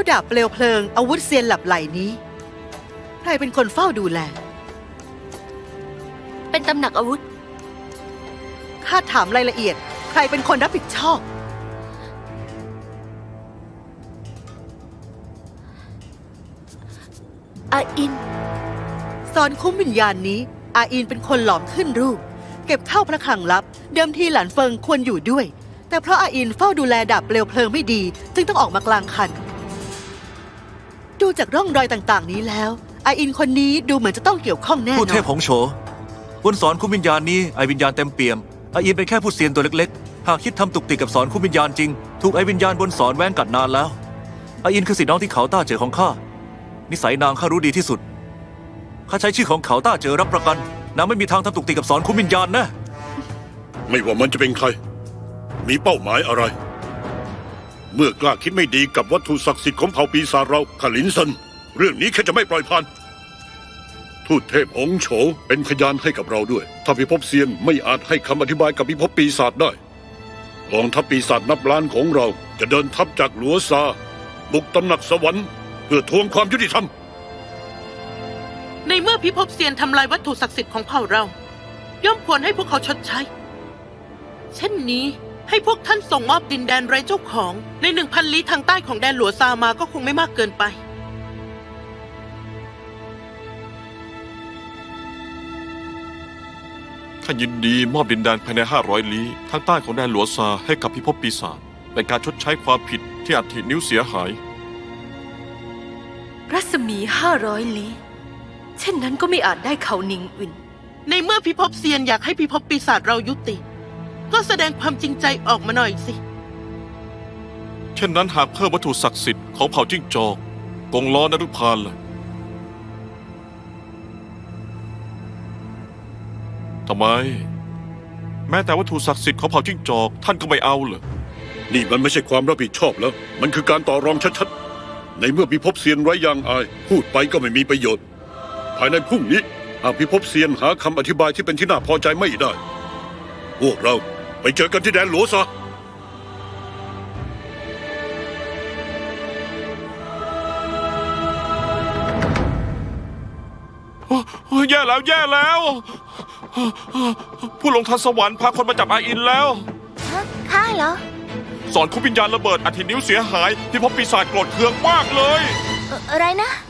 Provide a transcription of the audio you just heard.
แล้วดาบเปลวเพลิง อาวุธเซียนหลับไหลนี้ ใครเป็นคนเฝ้าดูแล เป็นตำหนักอาวุธ ข้าถามรายละเอียด ใครเป็นคนรับผิดชอบ อาอินซอนคุ้มวิญญาณนี้ อาอินเป็นคนหลอมขึ้นรูป เก็บเข้าพระคลังลับ เดิมทีหลานเฟิงควรอยู่ด้วย แต่เพราะอาอินเฝ้าดูแลดาบเปลวเพลิงไม่ดี จึงต้องออกมากลางคันดู จากร่องรอยต่างๆ นี้แล้วอาอินคนนี้ดูเหมือนจะต้องเกี่ยวข้องแน่นผู้เทอพนหงโฉบนสอนคุ้มวิญญาณนี้ไอวิญญาณเต็มเปี่ยมอาอินเป็นแค่ผู้เซียนตัวเล็กๆ หากคิดทำตุกติกกับสอนคุ้มวิญญาณจริง ถูกไอวิญญาณบนสอนแว้งกัดนานแล้วอาอินคือสิทธิน้องที่เขาต้าเจอของข้านิสัยนางข้ารู้ดีที่สุดข้าใช้ชื่อของเขาต้าเจอรับประกันนางไม่มีทางทำตุกติกกับสอนคุ้มวิญญาณแนะ ไม่ว่ามันจะเป็นใคร มีเป้าหมายอะไร เมื่อกล้าคิดไม่ดีกับวัตถุศักดิ์สิทธิ์ของเผ่าปีศาจเราขลินซันเรื่องนี้แค่จะไม่ปล่อยผ่าน ทูตเทพองค์โฉเป็นพยานให้กับเราด้วย ถ้าพิภพเซียนไม่อาจให้คำอธิบายกับพิภพปีศาจได้กองทัพปีศาจนับล้านของเราจะเดินทัพจากหลัวซา บุกตำหนักสวรรค์เพื่อทวงความยุติธรรม ในเมื่อพิภพเซียนทำลายวัตถุศักดิ์สิทธิ์ของเผ่าเรา ย่อมควรให้พวกเขาชดใช้ เช่นนี้ ให้พวกท่านส่งมอบดินแดนไร้เจ้าของในหนึ่งพันลี้ทางใต้ของแดนหลัวซามาก็คงไม่มากเกินไป ข้ายินดีมอบดินแดนภายใน 500 ลี้ทางใต้ของแดนหลวงซาให้กับพิภพปีศาจเป็นการชดใช้ความผิดที่อัฐินิ้วเสียหาย รัศมีห้าร้อยลี้เช่นนั้นก็ไม่อาจได้เขานิงอื่น ในเมื่อพิภพเซียนอยากให้พิภพปีศาจเรายุติ ก็แสดงความจริงใจออกมาหน่อยสิ เช่นนั้นหากเพิ่มวัตถุศักดิ์สิทธิ์ของเผ่าจิ้งจอกกงล้อนรุพานล่ะทำไม แม้แต่วัตถุศักดิ์สิทธิ์ของเผ่าจิ้งจอก ท่านก็ไม่เอาเหรอนี่มันไม่ใช่ความรับผิดชอบแล้ว มันคือการต่อรองชัดๆ ในเมื่อพิภพเซียนไร้ยางอาย พูดไปก็ไม่มีประโยชน์ ภายในพรุ่งนี้หากพิภพเซียนหาคำอธิบายที่เป็นที่น่าพอใจไม่ได้ พวกเรา ไปเจอกันที่แดนหลวซะโอ้ยแย่แล้วแย่แล้ว ผู้ลงทันสวรรค์พาคนมาจับอาอินแล้วข้าเหรอ สอนคุมวิญญาณระเบิดอัฐินิ้วเสียหายพิภพปีศาจโกรธเคืองมากเลยอะไรนะพ